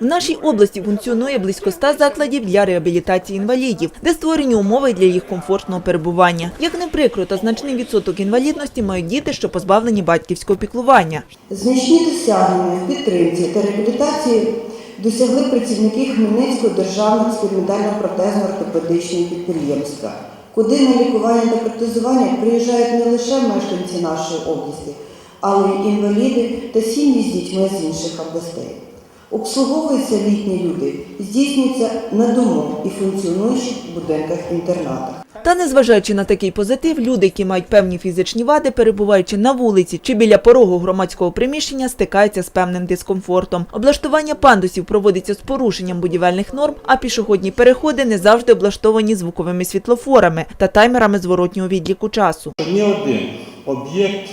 В нашій області функціонує близько 100 закладів для реабілітації інвалідів, де створені умови для їх комфортного перебування. Як не прикро, та значний відсоток інвалідності мають діти, що позбавлені батьківського піклування. Значні досягнення підтримці та реабілітації досягли працівники Хмельницького державного експериментально-протезно-ортопедичного підприємства, куди на лікування та протезування приїжджають не лише мешканці нашої області, але й інваліди та сім'ї з дітьми з інших областей. Обслуговуються літні люди, здійснюється на дому і функціонуючих будинках-інтернатах. Та незважаючи на такий позитив, люди, які мають певні фізичні вади, перебуваючи на вулиці чи біля порогу громадського приміщення, стикаються з певним дискомфортом. Облаштування пандусів проводиться з порушенням будівельних норм, а пішохідні переходи не завжди облаштовані звуковими світлофорами та таймерами зворотнього відліку часу. Ні один об'єкт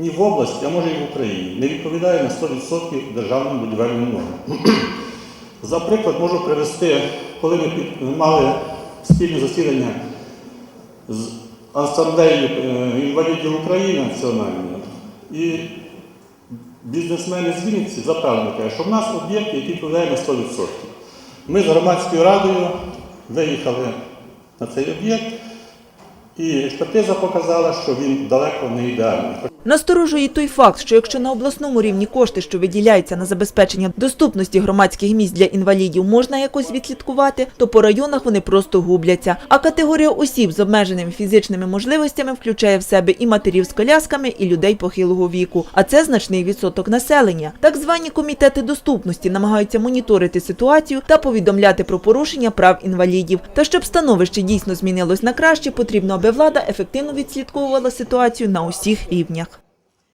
ні в області, а може і в Україні, не відповідає на 100% державним будівельним нормам. За приклад можу привести, коли ми мали спільне засідання з асамблеєю е, інвалідів України національною, і бізнесмени з Вінниці запевнили, що в нас об'єкт, який відповідає на 100%. Ми з громадською радою виїхали на цей об'єкт, і експертиза показала, що він далеко не ідеальний. Насторожує той факт, що якщо на обласному рівні кошти, що виділяються на забезпечення доступності громадських місць для інвалідів, можна якось відслідкувати, то по районах вони просто губляться. А категорія осіб з обмеженими фізичними можливостями включає в себе і матерів з колясками, і людей похилого віку. А це значний відсоток населення. Так звані комітети доступності намагаються моніторити ситуацію та повідомляти про порушення прав інвалідів. Та щоб становище дійсно змінилось на краще, потрібно, влада ефективно відслідковувала ситуацію на усіх рівнях.